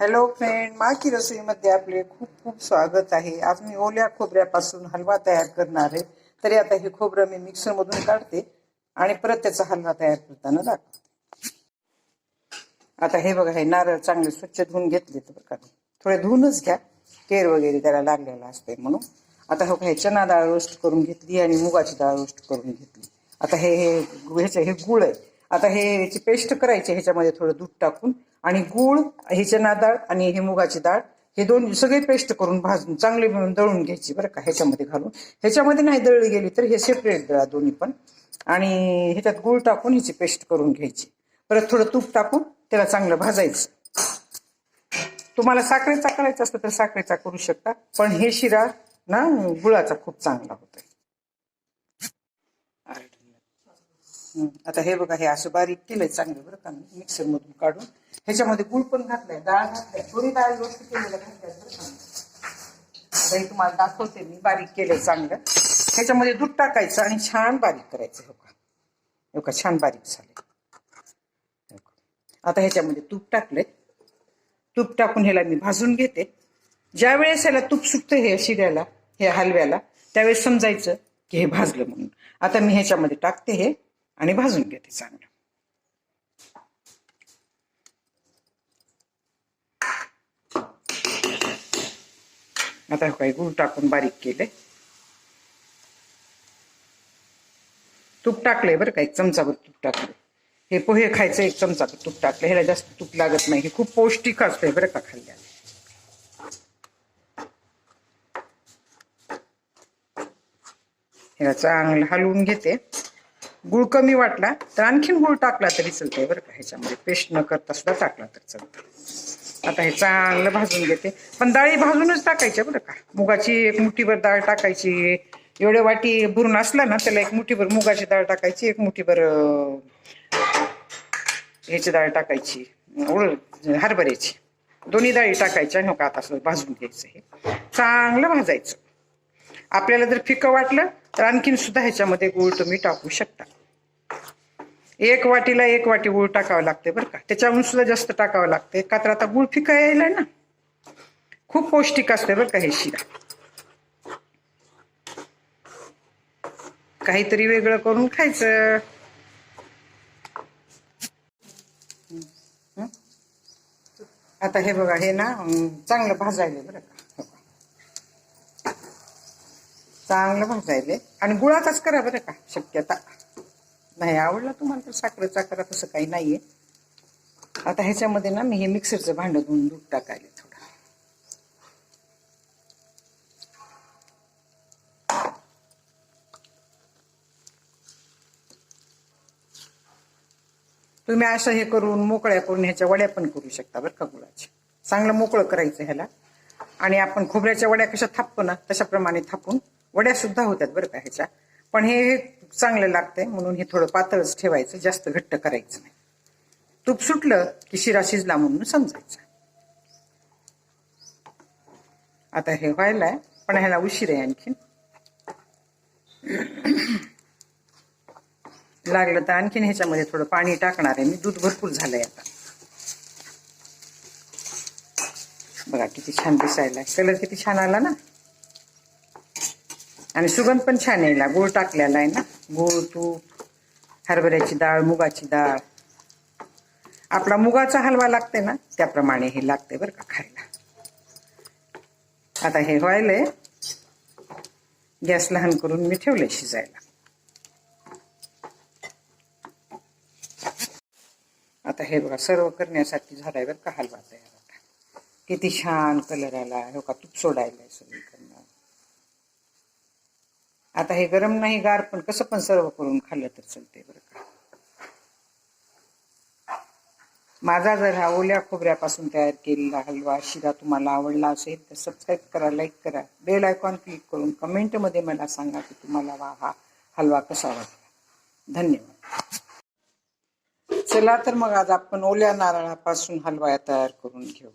Hello friend माकी रसोईमध्ये आपले खूप खूप स्वागत आहे. आज मी ओल्या खोबऱ्यापासून हलवा तयार करणार आहे. तरी आता हे खोबरं मी मिक्सरमधून काढते आणि परत त्याचा हलवा तयार करताना दाखवते. आता हे बघा हे नारळ चांगले स्वच्छ धुवून घेतले तर का थोडे धुवूनच घ्या. केर वगैरे त्याला लागलेला असते म्हणून. आता हो हे चना डाळ रोस्ट करून घेतली आणि मुगाची डाळ रोस्ट करून घेतली. आता हे हे ह्याचं हे गुळ आहे. आता हे याची पेस्ट करायची ह्याच्यामध्ये थोडं दूध टाकून. आणि गूळ हे चना डाळ आणि हे मुगाची डाळ हे दोन सगळे पेस्ट करून भाजून चांगले दळून घ्यायची बरं का ह्याच्यामध्ये घालून. ह्याच्यामध्ये नाही दळली गेली तर हे सेपरेट दळा दोन्ही पण. आणि ह्याच्यात गुळ टाकून ह्याची पेस्ट करून घ्यायची. परत थोडं तूप टाकून त्याला चांगलं भाजायचं. तुम्हाला साखरेचा करायचा असतं तर साखरेचा करू शकता पण हे शिरा ना गुळाचा खूप चांगला होतोय हं, आता हे बघा हे असं बारीक केलंय चांगलं बरं का. मिक्सर मधून काढून. ह्याच्यामध्ये गुळ पण घातलाय डाळ घातलाय थोडी डाळ व्यवस्थित केलेल्या घातल्या बरं का. आता हे तुम्हाला दाखवते मी बारीक केलंय चांगलं. ह्याच्यामध्ये दूध टाकायचं आणि छान बारीक करायचं हो का हो का छान बारीक झाले आता ह्याच्यामध्ये तूप टाकलंय. तूप टाकून ह्याला मी भाजून घेते. ज्या वेळेस ह्याला तूप सुटतं हे शिऱ्याला हे हलव्याला त्यावेळेस समजायचं की हे भाजलं म्हणून. आता मी ह्याच्यामध्ये टाकते हे. आणि भाजून घेते चांगलं. आता काही गुळ टाकून बारीक केले. तूप टाकलंय बरं का एक चमचाभर तूप टाकलं हे पोहे खायचं एक चमचाभर तूप टाकलं ह्याला जास्त तूप लागत नाही. हे खूप पौष्टिक असतंय बरं का खाल्ल्या ह्याला चांगलं हलवून घेते. गुळ कमी वाटला तर आणखीन गुळ टाकला तरी चालतंय बरं का. ह्याच्यामध्ये पेस्ट न करता सुद्धा टाकला तर चालतं आता हे चांगलं भाजून घेते. पण डाळी भाजूनच टाकायच्या बरं का. मुगाची एक मुठीभर डाळ टाकायची. एवढ्या वाटी बुरून असला ना त्याला एक मुठीभर मुगाची डाळ टाकायची एक मुठीभर ह्याची डाळ टाकायची. उडद हरभऱ्याची. दोन्ही डाळी टाकायच्या नका आता असं भाजून घ्यायचं हे. चांगलं भाजायचं. आपल्याला जर फिकं वाटलं तर आणखीन सुद्धा ह्याच्यामध्ये गुळ तुम्ही टाकू शकता. एक वाटीला एक वाटी गुळ टाकावं लागते बरं का. त्याच्याहून सुद्धा जास्त टाकावं लागते का तर आता गुळ फिका यायला ना. खूप पौष्टिक असते बरं का हे शिरा. काहीतरी वेगळं करून खायचं. आता हे बघा हे ना चांगलं भाजायला बरं का. का. चांगलं भाजायले आणि गुळाचाच करा बरं का शक्यता. नाही आवडला तुम्हाला तर साखरेचा करा तसं काही नाहीये. आता ह्याच्यामध्ये ना मी हे मिक्सरचं भांडं धुवून दूध टाकायले थोडं. तुम्ही असं हे करून मोकळ्या करून ह्याच्या वड्या पण करू शकता बरं का गुळाच्या चांगलं मोकळं करायचं ह्याला. आणि आपण खोबऱ्याच्या वड्या कशा थापतो ना तशाप्रमाणे थापून. वड्या सुद्धा होतात बरं का ह्याच्या. पण हे चांगलं लागतंय म्हणून हे थोडं पातळच ठेवायचं जास्त घट्ट करायचं नाही. तूप सुटलं की शिरा शिजला म्हणून समजायचं. आता हे व्हायलाय पण ह्याला उशीर आहे आणखीन. लागलं तर आणखीन ह्याच्यामध्ये थोडं पाणी टाकणार आहे मी दूध भरपूर झालंय आता. बघा किती छान दिसायला कलर किती छान आला ना? आणि सुगंध पण छान यायला. गूळ टाकलेला आहे ना? गूळ तूप हरभऱ्याची डाळ मुगाची डाळ. आपला मुगाचा हलवा लागते ना त्याप्रमाणे हे लागते बरं का खायला. आता हे व्हायलंय. गॅस लहान करून मी ठेवले शिजायला. आता हे बघा सर्व करण्यासाठी झालाय बरं का हलवा तयार. आता किती छान कलर आला हो का? तूप सोडायला सगळी आता हे गरम नाही गार पण कसं पण सर्व करून खाल्लं तर चालते बरं का. माझा जर हा ओल्या खोबऱ्यापासून तयार केलेला हलवा शिरा तुम्हाला आवडला असेल तर सबस्क्राईब करा लाईक करा. बेल आयकॉन क्लिक करून कमेंटमध्ये मला सांगा की तुम्हाला वा हा हलवा कसा वाटला. धन्यवाद. चला तर मग आज आपण ओल्या नारळापासून हलवा तयार करून घेऊ.